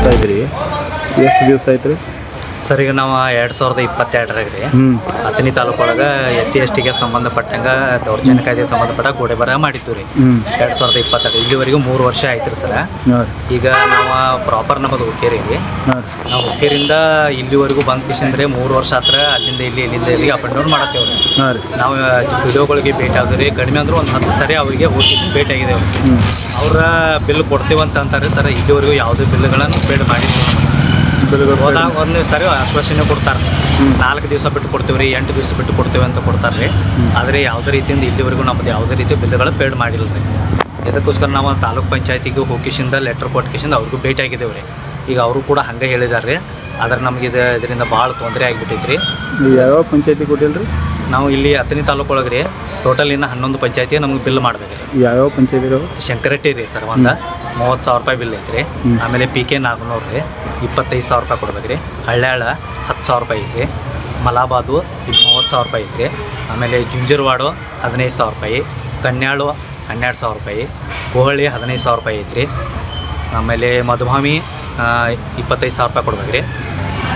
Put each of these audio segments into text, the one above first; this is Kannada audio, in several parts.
ಬರ್ತಾ ಇದ್ದೀರಿ ಎಷ್ಟು ದಿವಸ ಆಯ್ತು ರೀ? ಸರ್ ಈಗ ನಾವು ಎರಡು ಸಾವಿರದ ಇಪ್ಪತ್ತೆರಡರಾಗ ರೀ ಹತ್ತನೇ ತಾಲೂಕು ಒಳಗೆ ಎಸ್ ಸಿ ಎಸ್ ಟಿಗೆ ಸಂಬಂಧಪಟ್ಟಂಗೆ ದೌರ್ಜನ್ಯ ಕಾಯ್ದೆ ಸಂಬಂಧಪಟ್ಟ ಗೋಡೆ ಬರ ಮಾಡಿದ್ದು ರೀ ಎರಡು ಸಾವಿರದ ಇಪ್ಪತ್ತೆರಡು ಇಲ್ಲಿವರೆಗೂ ಮೂರು ವರ್ಷ ಆಯ್ತು ರೀ ಸರ ಈಗ ನಾವು ಪ್ರಾಪರ್ ನಮ್ಮದು ಹುಕ್ಕೇರಿ ನಾವು ಹುಕ್ಕೇರಿಂದ ಇಲ್ಲಿವರೆಗೂ ಬಂದ್ ಅಂದ್ರೆ ಮೂರು ವರ್ಷ ಹತ್ರ ಅಲ್ಲಿಂದ ಇಲ್ಲಿ ಇಲ್ಲಿಂದ ಇಲ್ಲಿ ಅಪ್ ಆ್ಯಂಡ್ ಡೌನ್ ಮಾಡತ್ತೇವೆ ರೀ. ನಾವು ವಿಡಿಯೋಗಳಿಗೆ ಭೇಟಿ ಆದ್ರಿ. ಕಡಿಮೆ ಅಂದ್ರೆ ಒಂದು ಹತ್ತು ಸರಿ ಅವರಿಗೆ ಹೋಗಿ ಭೇಟಿ ಆಗಿದೆ ಅವರ ಬಿಲ್ ಕೊಡ್ತೀವಿ ಅಂತ ಅಂತಾರೆ ಸರ್. ಇಲ್ಲಿವರೆಗೂ ಯಾವುದೇ ಬಿಲ್ಗಳನ್ನು ಪೇಡ್ ಮಾಡಿದ್ದೀವಿ ಹೋದಾಗ ಒಂದು ಸರಿ ಆಶ್ವಾಸನೆ ಕೊಡ್ತಾರೆ. ನಾಲ್ಕು ದಿವಸ ಬಿಟ್ಟು ಕೊಡ್ತೀವಿ ರೀ ಎಂಟು ದಿವಸ ಬಿಟ್ಟು ಕೊಡ್ತೀವಿ ಅಂತ ಕೊಡ್ತಾರೆ ರೀ ಆದರೆ ಯಾವುದೇ ರೀತಿಯಿಂದ ಇಲ್ಲಿವರೆಗೂ ನಮ್ಮದು ಯಾವುದೇ ರೀತಿ ಬಿಲ್ಗಳು ಪೇಡ್ ಮಾಡಿಲ್ಲ ರೀ ಇದಕ್ಕೋಸ್ಕರ ನಾವು ತಾಲೂಕ್ ಪಂಚಾಯತಿಗೆ ಹೋಗಿಸಿಂದ ಲೆಟ್ರ್ ಕೊಟ್ಕಿಸಿಂದ ಅವ್ರಿಗೂ ಭೇಟಿ ಆಗಿದ್ದೇವೆ ರೀ ಈಗ ಅವರು ಕೂಡ ಹಂಗೆ ಹೇಳಿದ್ದಾರೆ ರೀ ಆದ್ರೆ ನಮಗೆ ಇದು ಇದರಿಂದ ಭಾಳ ತೊಂದರೆ ಆಗಿಬಿಟ್ಟೈತೆ ರೀ ಯಾವ ಪಂಚಾಯತಿ ಕೊಟ್ಟಿಲ್ಲ ರೀ ನಾವು ಇಲ್ಲಿ ಹತ್ತನೇ ತಾಲೂಕು ಒಳಗೆ ರೀ ಟೋಟಲ್ ಇನ್ನು ಹನ್ನೊಂದು ಪಂಚಾಯತಿ ನಮ್ಗೆ ಬಿಲ್ ಮಾಡ್ಬೇಕು ರೀ. ಯಾವ್ಯಾವ ಪಂಚಾಯತಿ ಶಂಕರಟ್ಟಿ ರೀ ಸರ್ ಒಂದು. ಮೂವತ್ತು ಸಾವಿರ ರೂಪಾಯಿ ಬಿಲ್ ಐತ್ರಿ. ಆಮೇಲೆ ಪಿ ಕೆ ನಾಗನೂರು ರೀ. ಇಪ್ಪತ್ತೈದು ಸಾವಿರ ರೂಪಾಯಿ ಕೊಡ್ಬೇಕು ರೀ. ಹಳ್ಳ್ಯಾಳ ಹತ್ತು ಸಾವಿರ ರೂಪಾಯಿ ಐತ್ರಿ. ಮಲಾಬಾದು ಮೂವತ್ತು ಸಾವಿರ ರೂಪಾಯಿ ಐತ್ರಿ. ಆಮೇಲೆ ಜುಂಜುರವಾಡು ಹದಿನೈದು ಸಾವಿರ ರೂಪಾಯಿ. ಕನ್ಯಾಳು ಹನ್ನೆರಡು ಸಾವಿರ ರೂಪಾಯಿ. ಕೋಹಳ್ಳಿ ಹದಿನೈದು ಸಾವಿರ ರೂಪಾಯಿ ಐತ್ರಿ. ಆಮೇಲೆ ಮಧುಭಾಮಿ ಇಪ್ಪತ್ತೈದು ಸಾವಿರ ರೂಪಾಯಿ ಕೊಡ್ಬೇಕು ರೀ.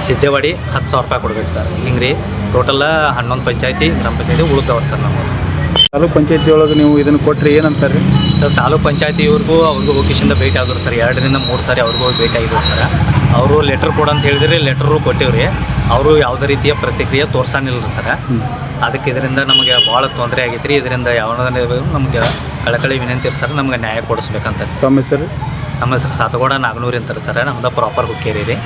ಸಿದ್ದೇವಾಡಿ ಹತ್ತು ಸಾವಿರ ರೂಪಾಯಿ ಕೊಡ್ಬೇಕು ಸರ್. ಹಿಂಗೆ ರೀ. ಟೋಟಲ್ ಹನ್ನೊಂದು ಪಂಚಾಯತಿ ಗ್ರಾಮ ಪಂಚಾಯತಿ ಉಳಿದವ್ರು ಸರ್ ನಾವು ತಾಲೂಕ್ ಪಂಚಾಯತಿ ಒಳಗೆ ನೀವು ಇದನ್ನು ಕೊಟ್ಟರೆ ಏನಂತಾರೆ ರೀ ಸರ್ ತಾಲೂಕ್ ಪಂಚಾಯತಿ ಇವ್ರಿಗೂ ಅವ್ರಿಗೂ ಹೋಗಿಸಿಂದ ಭೇಟಿ ಆದ್ರು ಸರ್. ಎರಡರಿಂದ ಮೂರು ಸಾರಿ ಅವ್ರಿಗೂ ಹೋಗಿ ಭೇಟಿ ಆಗಿದ್ರು ಸರ್. ಅವರು ಲೆಟ್ರ್ ಕೊಡು ಅಂತ ಹೇಳಿದ್ರಿ ಲೆಟ್ರು ಕೊಟ್ಟಿವ್ರಿ. ಅವರು ಯಾವುದೇ ರೀತಿಯ ಪ್ರತಿಕ್ರಿಯೆ ತೋರ್ಸಾನಿಲ್ಲ ಸರ್. ಅದಕ್ಕೆ ಇದರಿಂದ ನಮಗೆ ಭಾಳ ತೊಂದರೆ ಆಗೈತೆ ರೀ ಇದರಿಂದ ಯಾವ ನಮಗೆ ಕಳಕಳಿ ವಿನಂತಿ ಸರ್ ನಮಗೆ ನ್ಯಾಯ ಕೊಡಿಸ್ಬೇಕಂತ. ತಮ್ಮ ಹೆಸರು? ನಮ್ಮ ಹೆಸರು ಸಾತಗೋಡ ನಾಗನೂರಿ ಅಂತಾರೆ ಸರ್. ನಮ್ದು ಪ್ರಾಪರ್ ಹುಕ್ಕೇರಿ ರೀ.